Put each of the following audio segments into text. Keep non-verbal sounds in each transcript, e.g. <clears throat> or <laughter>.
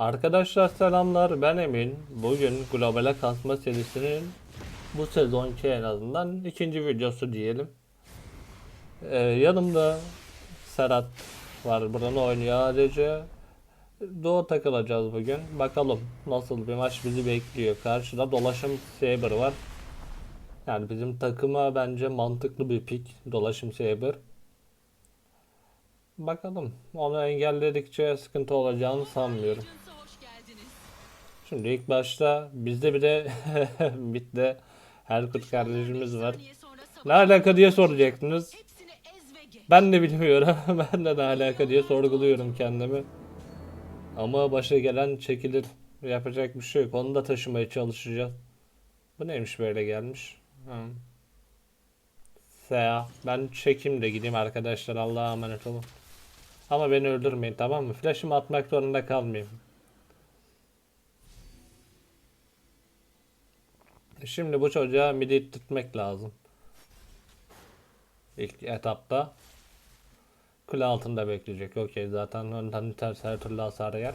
Arkadaşlar selamlar ben Emin. Bugün Globale Kasma serisinin bu sezonki en azından ikinci videosu diyelim. Ee, yanımda Serhat var buradan oynuyor ayrıca. Doğu takılacağız bugün. Bakalım nasıl bir maç bizi bekliyor. Karşıda dolaşım Saber var. Yani bizim takıma bence mantıklı bir pick dolaşım Saber. Bakalım. Onu engelledikçe sıkıntı olacağını sanmıyorum. Şimdi ilk başta bizde bir de <laughs> bitte Herkut kardeşimiz var. Ne alaka diye soracaktınız. Ben de bilmiyorum. <laughs> ben de ne alaka diye sorguluyorum kendimi. Ama başa gelen çekilir. Yapacak bir şey yok. Onu da taşımaya çalışacağız. Bu neymiş böyle gelmiş? Hı. Seya. Ben çekeyim de gideyim arkadaşlar. Allah'a emanet olun. Ama beni öldürmeyin tamam mı? Flash'ımı atmak zorunda kalmayayım. Şimdi bu çocuğa midi ittirtmek lazım. İlk etapta. Kule altında bekleyecek. Okey zaten önden ters her türlü hasar yer.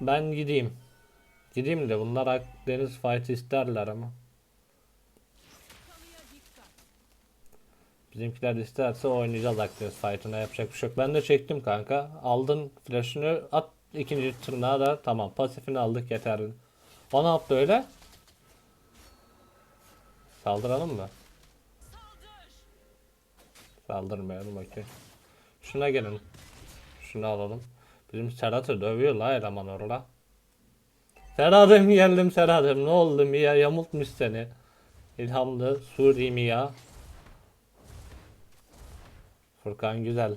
Ben gideyim. Gideyim de bunlar Akdeniz fight isterler ama. Bizimkiler isterse oynayacağız Akdeniz fight'ına yapacak bir şey yok. Ben de çektim kanka. Aldın flash'ını at ikinci tırnağı da tamam pasifini aldık yeterli. O ne yaptı öyle? Saldıralım mı? Saldırmayalım okey. Şuna gelin. Şunu alalım. Bizim Serhat'ı dövüyor la eleman orada. Serhat'ım geldim Serhat'ım ne oldu mi ya yamultmuş seni. İlhamlı Suri mi ya? Furkan güzel.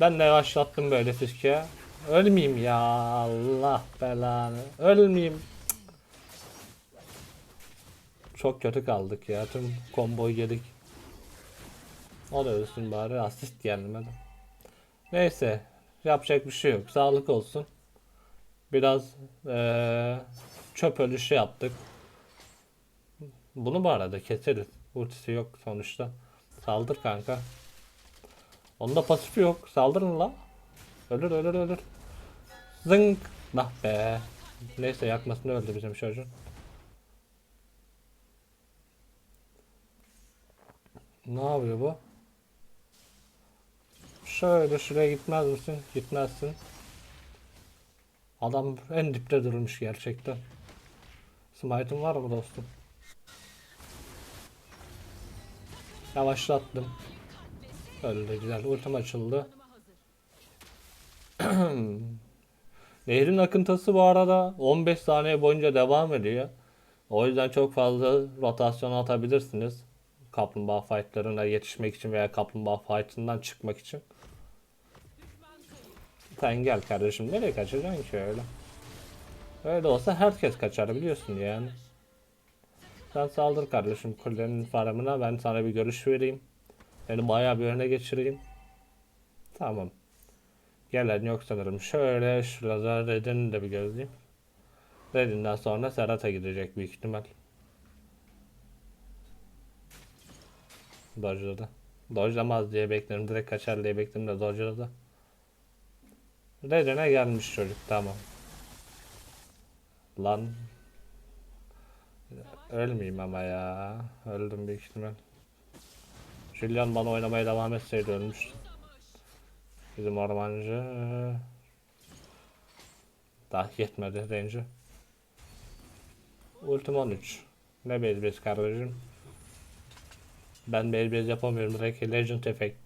Ben de yavaşlattım böyle fiske. Ölmeyeyim ya Allah belanı. Ölmeyeyim. Çok kötü kaldık ya. Tüm komboyu yedik. O da ölsün bari. Asist gelmedi. Neyse. Yapacak bir şey yok. Sağlık olsun. Biraz eee, çöp ölüşü yaptık. Bunu bu arada keseriz. Ultisi yok sonuçta. Saldır kanka. Onda pasifi yok. Saldırın la. Ölür ölür ölür. Zınk. Nah be. Neyse yakmasını öldü bizim çocuğun. Ne yapıyor bu? Şöyle şuraya gitmez misin? Gitmezsin. Adam en dipte durmuş gerçekten. Smite'ın var mı dostum? Yavaşlattım. Öyle güzel. Ultim açıldı. <clears throat> Nehrin akıntısı bu arada 15 saniye boyunca devam ediyor. O yüzden çok fazla rotasyon atabilirsiniz. Kaplumbağa fightlarına yetişmek için veya kaplumbağa fightından çıkmak için. Sen gel kardeşim nereye kaçacaksın ki öyle? Öyle olsa herkes kaçar biliyorsun yani. Sen saldır kardeşim kulenin farmına ben sana bir görüş vereyim. Seni bayağı bir öne geçireyim. Tamam. Gelen yok sanırım. Şöyle şurada Red'ini de bir gözleyeyim. Red'inden sonra Serhat'a gidecek büyük ihtimal. Dodge'ladı. Dodge'lamaz diye beklerim. Direkt kaçar diye beklerim de Dodge'ladı. Red'ine gelmiş çocuk tamam. Lan. Ölmeyeyim ama ya. Öldüm büyük ihtimal. Julian bana oynamaya devam etseydi ölmüştüm. Bizim ormancı. Daha yetmedi range'ı. Ultim 13. Ne bezbez kardeşim. Ben bezbez yapamıyorum. Direkt Legend Effect.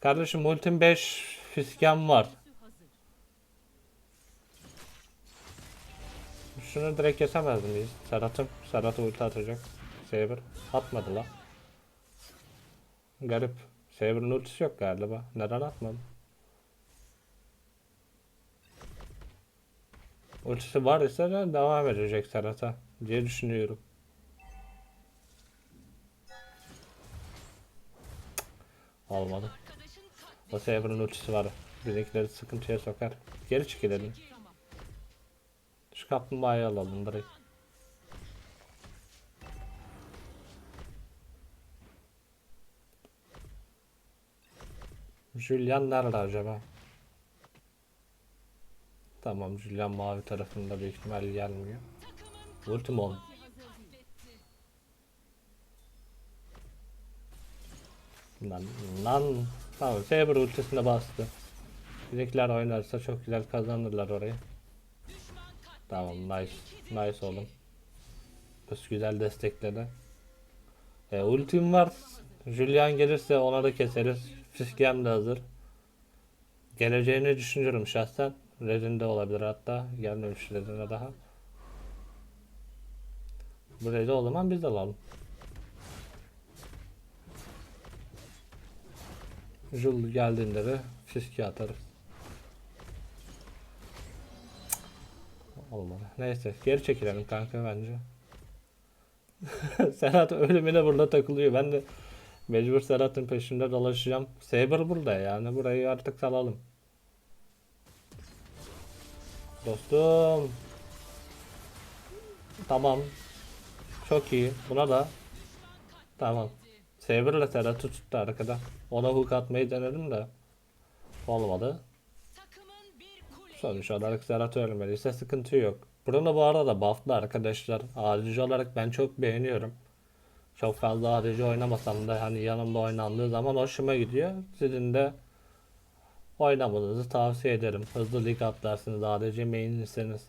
Kardeşim ultim 5 fiskem var. Şunu direkt kesemez miyiz? Serhat'ım. Serhat ulti atacak. Saber. Atmadı la. Garip. Saber'ın ultisi yok galiba. Neden atmadı? Ultisi var ise de devam edecek Serhat'a diye düşünüyorum. Olmadı. O Saber'ın ultisi var. Bizimkileri sıkıntıya sokar. Geri çekilelim. Şu kaplumbağayı alalım direkt. Julian nerede acaba? Tamam Julian mavi tarafında büyük ihtimal gelmiyor. Ultim on. Lan lan. Tamam Saber ultisine bastı. Bizimkiler oynarsa çok güzel kazanırlar orayı. Tamam nice. Nice oğlum. Kız güzel destekledi. E, ultim var. Julian gelirse ona da keseriz. Fiskiyem de hazır. Geleceğini düşünüyorum şahsen. Red'in de olabilir hatta. Gelmemiş Red'ine daha. Bu Red'i o zaman biz de alalım. Jul geldiğinde de fiski atarız. Olmadı. Neyse geri çekilelim kanka bence. <laughs> Serhat ölümüne burada takılıyor. Ben de mecbur Serhat'ın peşinde dolaşacağım. Saber burada yani. Burayı artık salalım. Dostum. Tamam. Çok iyi. Buna da. Tamam. Saber'la Serhat'ı tuttu arkada. Ona hook atmayı denedim de. Olmadı. Sonuç olarak Serhat ölmeliyse sıkıntı yok. Bruno bu arada buff'lı arkadaşlar. ADC olarak ben çok beğeniyorum. Çok fazla ADC oynamasam da hani yanımda oynandığı zaman hoşuma gidiyor. Sizin de oynamanızı tavsiye ederim. Hızlı lig atlarsınız ADC main'liseniz.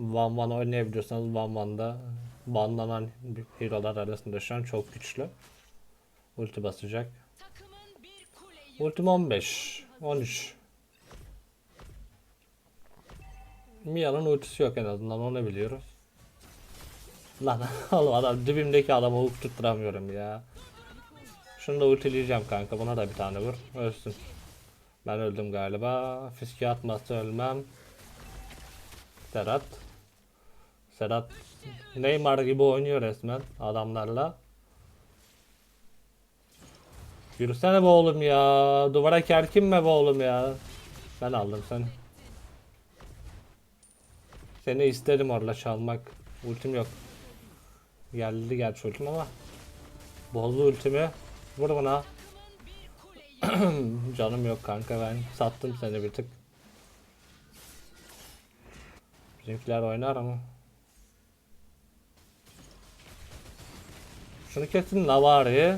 One One oynayabiliyorsanız One One'da banlanan hero'lar arasında şu an çok güçlü. Ulti basacak. Ultim 15, 13. Mia'nın ultisi yok en azından onu biliyoruz. Lan <laughs> oğlum adam dibimdeki adamı hook tutturamıyorum ya. Şunu da ultileyeceğim kanka buna da bir tane vur. Ölsün. Ben öldüm galiba. Fiske atmazsa ölmem. Serhat. Serhat Neymar gibi oynuyor resmen adamlarla. Yürüsene be oğlum ya. Duvara kerkinme be oğlum ya. Ben aldım seni. Seni isterim orada çalmak. Ultim yok. Geldi gerçi ultim ama. Bozdu ultimi. Vur buna. <clears throat> Canım yok kanka ben sattım seni bir tık. Bizimkiler oynar ama. Şunu kesin Navari.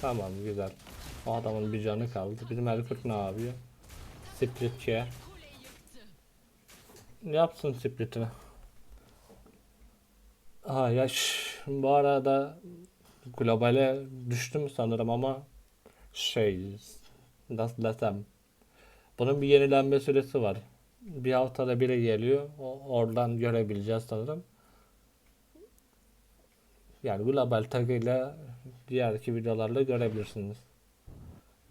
Tamam güzel. O adamın bir canı kaldı. Bizim Elkurt ne yapıyor? Splitçiye. Yapsın splitini. Ha ya şş, bu arada globale düştüm sanırım ama şey nasıl desem bunun bir yenilenme süresi var. Bir haftada biri geliyor. O- oradan görebileceğiz sanırım. Yani global tagıyla diğerki videolarla görebilirsiniz.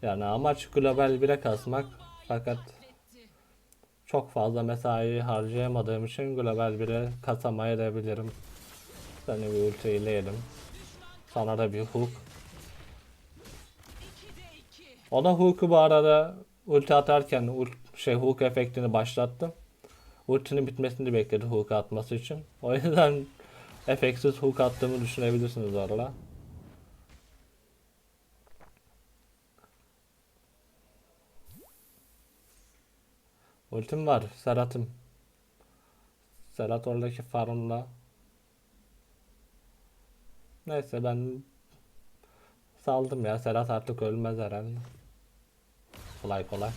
Yani amaç global 1'e kasmak fakat çok fazla mesai harcayamadığım için global 1'e kasamayabilirim. Seni bir ultileyelim. Sana da bir hook. 2'de 2. Ona hook'u bu arada ulti atarken ult, şey hook efektini başlattım. Ultinin bitmesini bekledi hook atması için. O yüzden <laughs> efektsiz hook attığımı düşünebilirsiniz orada. Ultim var. Serhat'ım. Serhat oradaki farmla. Neyse ben saldım ya. Serhat artık ölmez herhalde. Kolay kolay.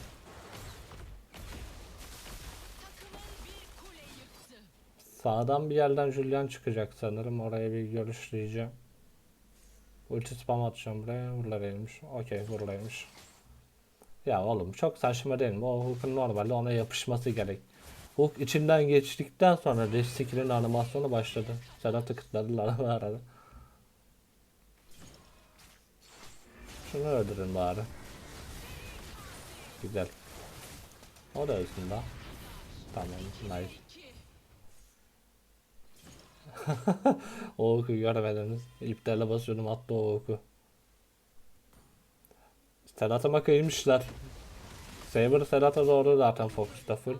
Sağdan bir yerden Julian çıkacak sanırım. Oraya bir görüşleyeceğim. Ulti spam atacağım buraya. Buralarıymış. Okey buradaymış. Ya oğlum çok saçma değil mi? O hook'un normalde ona yapışması gerek. Hook içinden geçtikten sonra Dash skill'in animasyonu başladı. Serhat'ı kıtladılar <laughs> bu arada. Şunu öldürün bari. Güzel. O da ölsün daha. Tamam nice. 2. O oku görmediniz. İptale basıyordum attı o oku. Serhat'ıma kıymışlar. Saber Serhat'a doğru zaten fokusta full.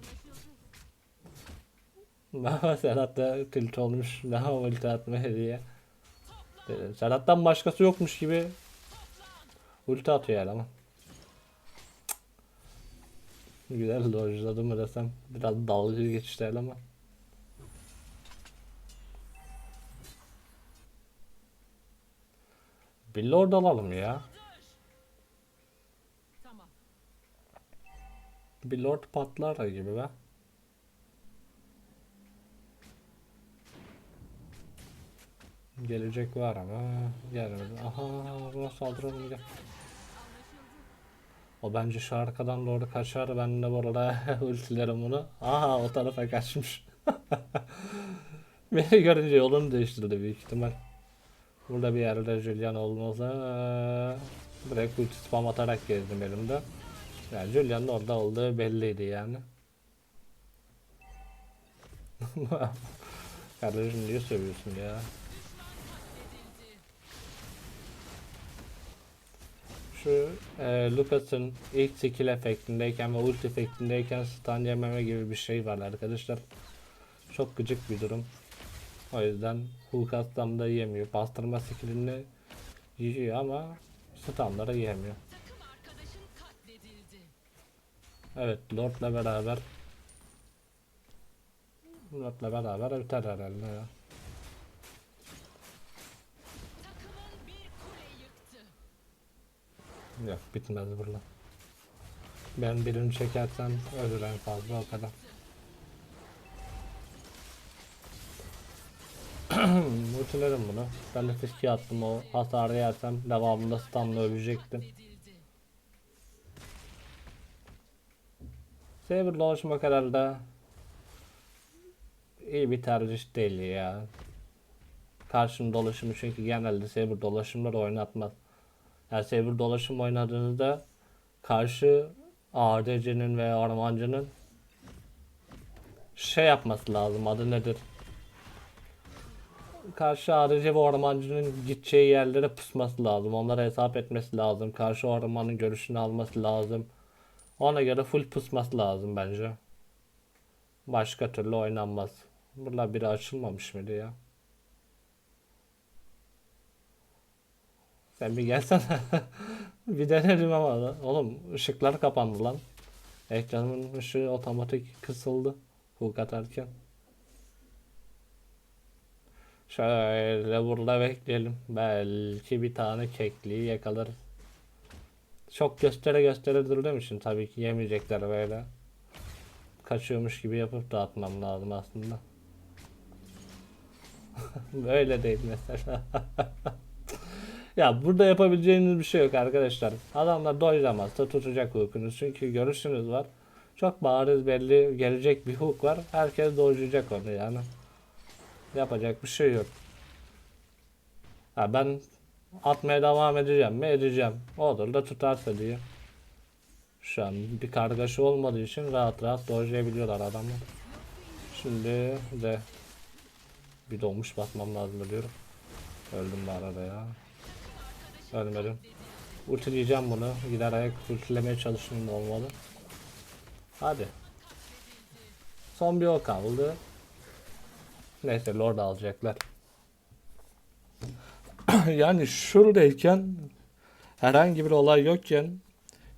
Serhat da tilt olmuş. Daha ulti atmaya diye. Toplan Ee, Serhat'tan başkası yokmuş gibi ulti atıyor eleman. Güzel dojladı mı desem biraz dalga geçti eleman. Bir lord alalım ya. Bir lord patlar gibi be. Gelecek var ama gelmedi. Aha buna saldıralım gel. O bence şu arkadan doğru kaçar. Ben de bu arada <laughs> ultilerim bunu. Aha o tarafa kaçmış. <laughs> Beni görünce yolunu değiştirdi büyük ihtimal. Burada bir yerde Julian olmasa direkt ulti spam atarak gezdim elimde. Yani Julian'ın orada olduğu belliydi yani. <laughs> Kardeşim niye sövüyorsun ya? Şu e, Lucas'ın ilk skill efektindeyken ve ulti efektindeyken stun yememe gibi bir şey var arkadaşlar. Çok gıcık bir durum. O yüzden hook atsam da yiyemiyor. Bastırma skillini yiyor ama arkadaşın katledildi. Evet Lord'la beraber Lord'la beraber biter herhalde ya. Yok bitmez burada. Ben birini çekersem ölür en fazla o kadar. <clears throat> Mutilerim bunu. Ben de fiski attım o hasarı yersem devamında stunla ölecektim. Saber dolaşmak herhalde iyi bir tercih değil ya. Karşının dolaşımı çünkü genelde Saber dolaşımları oynatmaz. Yani Saber dolaşım oynadığınızda karşı ADC'nin veya ormancının şey yapması lazım adı nedir? Karşı ADC ve ormancının gideceği yerlere pusması lazım. Onlara hesap etmesi lazım. Karşı ormanın görüşünü alması lazım. Ona göre full pusması lazım bence. Başka türlü oynanmaz. Burada biri açılmamış mıydı ya? Sen bir gelsene. <laughs> bir denerim ama da. Oğlum ışıklar kapandı lan. Ekranımın ışığı otomatik kısıldı. Hook atarken. Şöyle burada bekleyelim. Belki bir tane kekliği yakalarız. Çok göstere göstere durduğum için tabii ki yemeyecekler böyle. Kaçıyormuş gibi yapıp dağıtmam lazım aslında. <laughs> böyle değil mesela. <laughs> ya burada yapabileceğiniz bir şey yok arkadaşlar. Adamlar dojlamazsa tutacak hookunuz. Çünkü görüşünüz var. Çok bariz belli gelecek bir hook var. Herkes dojlayacak onu yani. Yapacak bir şey yok. Ha ben atmaya devam edeceğim mi? Edeceğim. Olur da tutarsa diye. Şu an bir kargaşa olmadığı için rahat rahat dojlayabiliyorlar adamı. Şimdi de bir dolmuş basmam lazım diyorum. Öldüm bu arada ya. Ölmedim. Ultileyeceğim bunu. Gider ayak ultilemeye çalıştım da olmadı. Hadi. Son bir o kaldı. Neyse Lord alacaklar. <clears throat> yani şuradayken herhangi bir olay yokken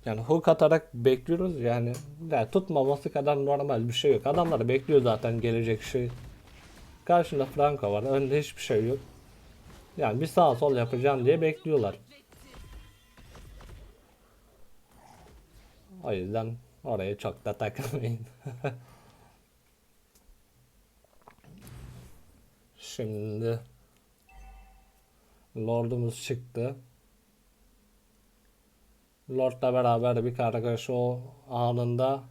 yani hook atarak bekliyoruz yani, yani tutmaması kadar normal bir şey yok. Adamlar bekliyor zaten gelecek şey. Karşında Franco var. Önde hiçbir şey yok. Yani bir sağ sol yapacağım diye bekliyorlar. O yüzden oraya çok da takılmayın. <laughs> Şimdi Lord'umuz çıktı. Lord'la beraber bir kargaşa o anında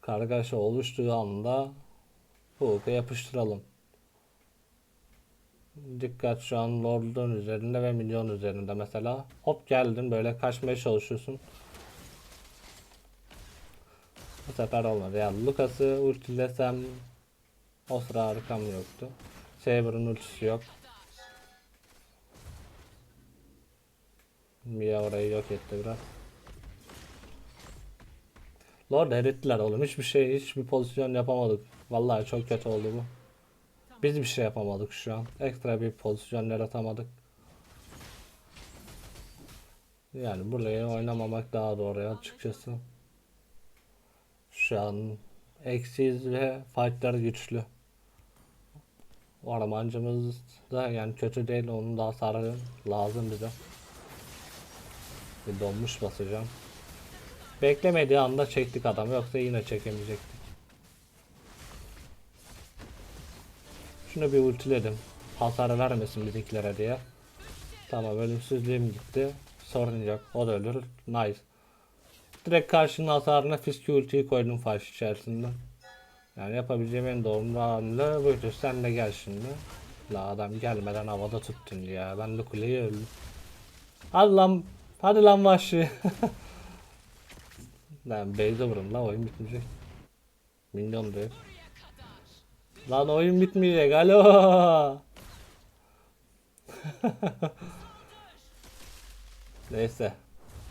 kargaşa oluştuğu anda Hook'a yapıştıralım. Dikkat şu an Lord'un üzerinde ve milyon üzerinde mesela. Hop geldin böyle kaçmaya çalışıyorsun. Bu sefer olmadı. Yani Lucas'ı ultilesem o sıra arkam yoktu. Saber'ın ultisi yok. Mia orayı yok etti biraz. Lord erittiler oğlum. Hiçbir şey, hiçbir pozisyon yapamadık. Vallahi çok kötü oldu bu. Biz bir şey yapamadık şu an. Ekstra bir pozisyon yaratamadık. Yani buraya oynamamak daha doğru açıkçası. Şu an eksiyiz ve fightlar güçlü. Ormancımız da yani kötü değil onun da hasarı lazım bize. Bir donmuş basacağım. Beklemediği anda çektik adamı yoksa yine çekemeyecektik. Şunu bir ultiledim. Hasar vermesin bizimkilere diye. Tamam ölümsüzlüğüm gitti. Sorun yok. O da ölür. Nice. Direkt karşının hasarına fiski ultiyi koydum fight içerisinde. Yani yapabileceğim en doğru hamle buydu. Sen de gel şimdi. La adam gelmeden havada tuttun ya. Ben de kuleyi öldüm. Hadi lan. Hadi lan vahşi. <laughs> lan beyze vurun la oyun bitmeyecek. Minyon diyor. Lan oyun bitmeyecek. Alo. <laughs> Neyse.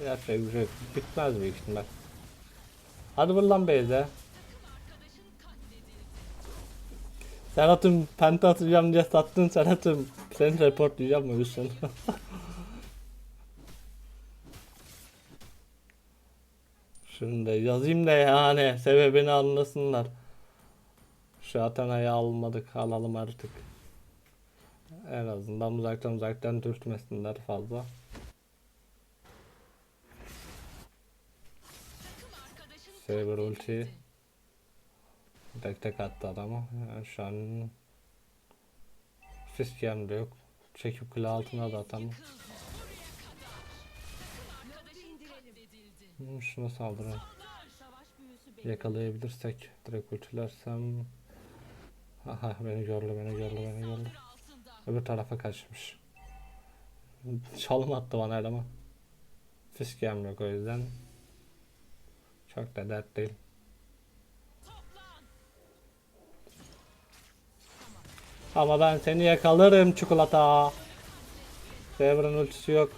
Yapacak bir şey yok. Bitmez büyük ihtimal. Hadi vur lan beyze. Serhat'ım penta atacağım diye sattın Serhat'ım. Seni reportlayacağım mı Hüsnü? Şunu da yazayım da yani sebebini anlasınlar. Şu Athena'yı almadık alalım artık. En azından uzaktan uzaktan dürtmesinler fazla. Saber ulti. Tek tek attı adamı. Yani şu an Fiskiyem de yok. Çekip kule altına da atamam. Hmm, Şuna saldıralım. Yakalayabilirsek direkt ultilersem. Aha beni gördü beni gördü beni gördü. Öbür tarafa kaçmış. Çalım attı bana eleman. Fiskiyem yok o yüzden. Çok da dert değil. Ama ben seni yakalarım çikolata. Saber'ın ultisi yok.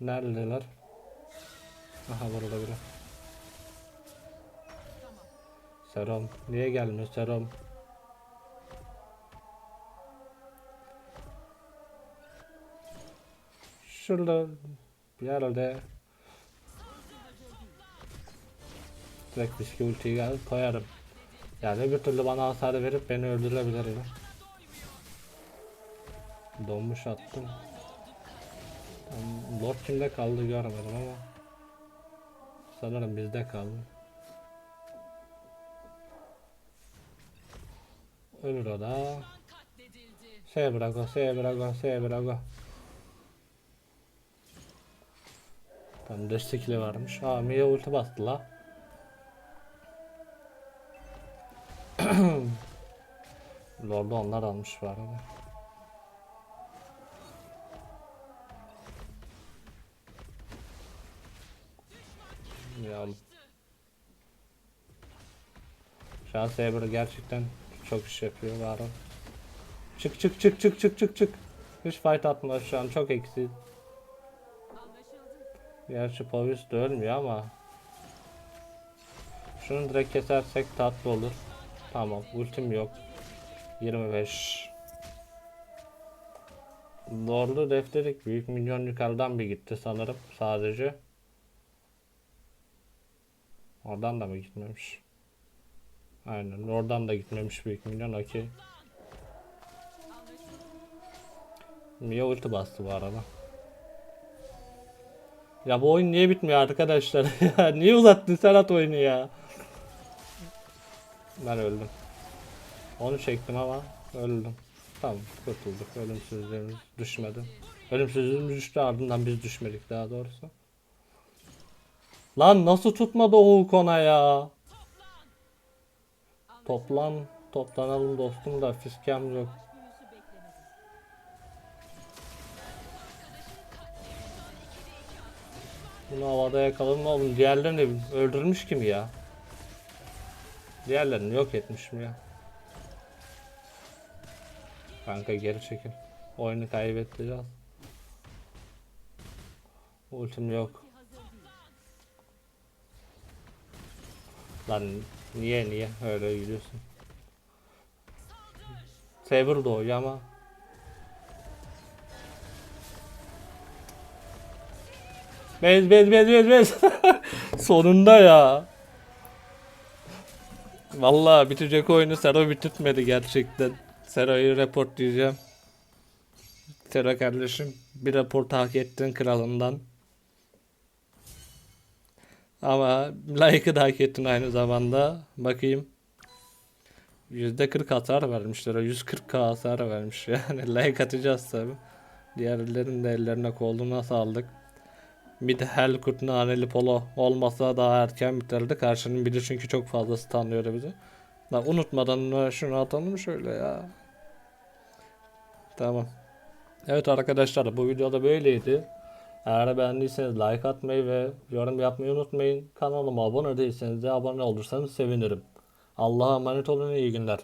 Neredeler? Aha burada biri. Serum. Niye gelmiyor Serum? Şurada bir yerde direkt biski ultiyi gel koyarım. Yani bir türlü bana hasar verip beni öldürebilir ya. Donmuş attım. Lord kimde kaldı görmedim ama sanırım bizde kaldı. Ölür o da. Se bırak se bırak se bırak Tam destekli varmış. Aa Mia ulti bastı la. <clears throat> Lord'u onlar almış bu arada. Ya şu an Saber gerçekten çok iş yapıyor Baron. Çık çık çık çık çık çık çık. Hiç fight atma şu an çok eksi. Gerçi Pavis de ölmüyor ama. Şunu direkt kesersek tatlı olur. Tamam ultim yok. 25. Lord'u defterik büyük milyon yukarıdan bir gitti sanırım sadece. Oradan da mı gitmemiş? Aynen oradan da gitmemiş büyük milyon okey. Mia ulti bastı bu arada. Ya bu oyun niye bitmiyor arkadaşlar? <laughs> niye uzattın Serhat oyunu ya? Ben öldüm. Onu çektim ama öldüm. Tamam kurtulduk. Ölümsüzlüğümüz düşmedi. Ölümsüzlüğümüz düştü ardından biz düşmedik daha doğrusu. Lan nasıl tutmadı o Wukong'a ya? Toplan. Toplanalım dostum da fiskem yok. Bunu havada yakalım oğlum. Diğerlerini öldürmüş kim ya? Diğerlerini yok etmişim ya. Kanka geri çekil. Oyunu kaybedeceğiz. Ultim yok. Lan niye niye öyle gidiyorsun? Saber doğuyor ama. Bez bez bez bez bez. <laughs> Sonunda ya. Vallahi bitecek oyunu Sero bitirtmedi gerçekten. Sero'yu report diyeceğim. Sero kardeşim bir rapor hak ettin kralından. Ama like'ı da hak ettin aynı zamanda. Bakayım. %40 hasar vermişler. o 140k hasar vermiş <laughs> yani. Like atacağız tabi. Diğerlerinin de ellerine koluna sağlık. Bir de Helkurt naneli polo olmasa daha erken biterdi. Karşının biri çünkü çok fazla stunlıyor bizi. Lan unutmadan şunu atalım şöyle ya. Tamam. Evet arkadaşlar bu videoda böyleydi. Eğer beğendiyseniz like atmayı ve yorum yapmayı unutmayın. Kanalıma abone değilseniz de abone olursanız sevinirim. Allah'a emanet olun iyi günler.